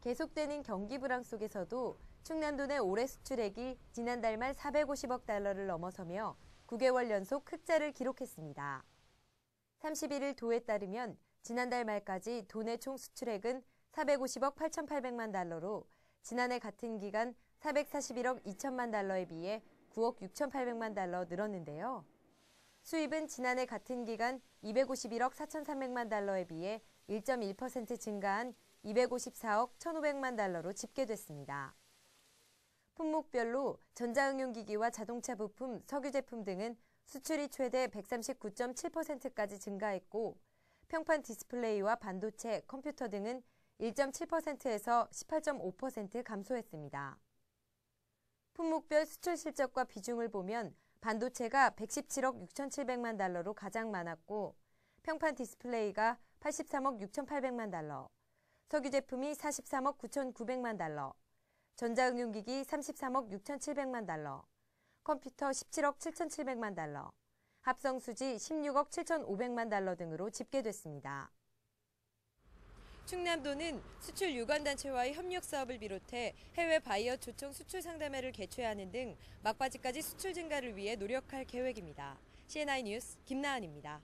계속되는 경기 불황 속에서도 충남도 내 올해 수출액이 지난달 말 450억 달러를 넘어서며 9개월 연속 흑자를 기록했습니다. 31일 도에 따르면 지난달 말까지 도내 총 수출액은 450억 8,800만 달러로 지난해 같은 기간 441억 2천만 달러에 비해 9억 6,800만 달러 늘었는데요. 수입은 지난해 같은 기간 251억 4,300만 달러에 비해 1.1% 증가한 254억 1,500만 달러로 집계됐습니다. 품목별로 전자응용기기와 자동차 부품, 석유 제품 등은 수출이 최대 139.7%까지 증가했고 평판 디스플레이와 반도체, 컴퓨터 등은 1.7%에서 18.5% 감소했습니다. 품목별 수출 실적과 비중을 보면 반도체가 117억 6,700만 달러로 가장 많았고 평판 디스플레이가 83억 6,800만 달러, 석유 제품이 43억 9,900만 달러, 전자응용기기 33억 6,700만 달러, 컴퓨터 17억 7,700만 달러, 합성수지 16억 7,500만 달러 등으로 집계됐습니다. 충남도는 수출 유관단체와의 협력 사업을 비롯해 해외 바이어 초청 수출 상담회를 개최하는 등 막바지까지 수출 증가를 위해 노력할 계획입니다. CNI 뉴스 김나은입니다.